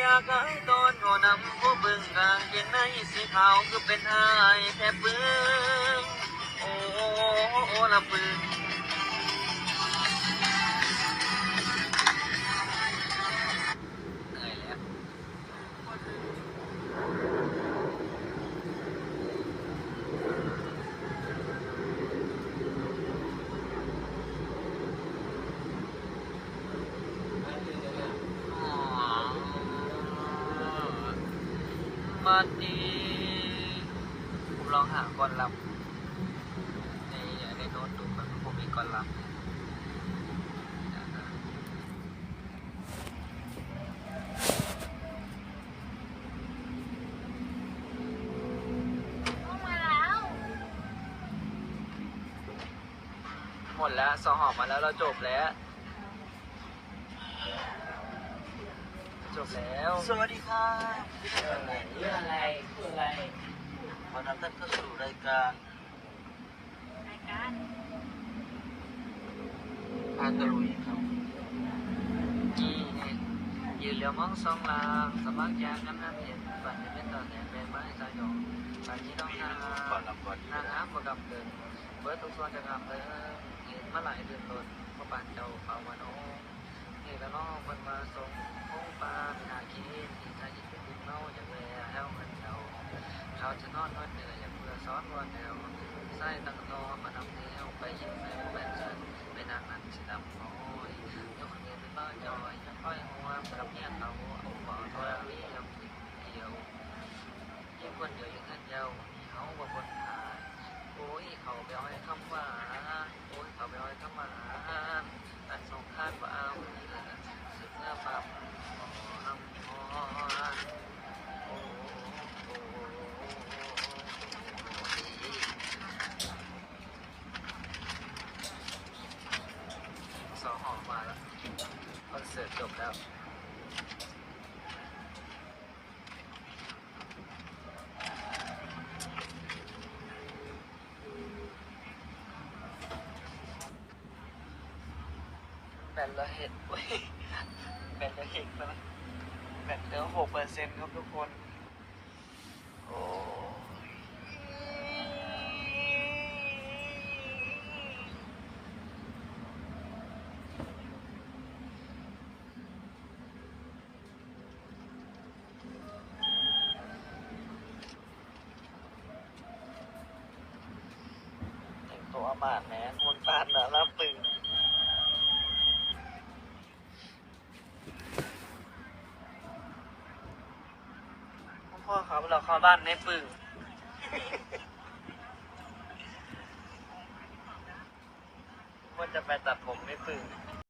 อยากให้ตอนหัวนำผู้บึงกางเกงในสีขาวคือเป็นอายแทบบึงโอ้โอ้ละบึง มาดีผมลองหาก่อนลำในในโน้ตดูมันผมมีก่อนลำนะครับเข้ามาแล้วหมดแล้วสองหอมมาแล้วเราจบแล้ว จบแล้ว สวัสดีครับเรื่องอะไรเรื่ออะไรขอนำท่านเข้าสู่รายการรายการพาตะลุยครับกี่ยืนเรือมองสองลางสมัครยางน้ำน้ำเห็นฝันจะเป็นตอนแหนเป็นไม้สายหยองฝันที่ต้องนาก่อนลำก่อนนางน้ำประกับเดินเบิร์ทุกส่วนจะกลับเดินเห็นมาหลายเดือนล้นพระปานเจ้าเป่ามาโนนี่ก็น้องมันมาส่งคงป อนวันเหนื่อย่างเพื่อซ้อนวันแนวไส้ตั้งตอมานำแนวไปยิ้มแฝงแฝงฉันไปนางนั้นสีดำน้อยยกเงินไปบ้านจอยยังค่อยหัวกับเนี่ยเขาเอาบ่อทอดนี้ยังติดเดียวยิ่งคนเดียวยิ่งเงินเยาเขาบ่คนหายโอ้ยเขาไปเอาให้คำว่าไปอ้อยคำว่าอันสงคานว่าเอาสึกเมื่อปั๊บน้ำพอโอ้สองหอมมาแล้วคอน เสร์ตจบแล้วแบตละเห็ดเว้ยแบตละเห็ดนะแบตเหลือหกเปอร์เซ็นต์ครับทุกคน โอ้ มาดแหมคนต้านนะรับปึงพ่อครับเราเข้าบ้านในปึ่งว่าจะไปตัดผมในปึ่ง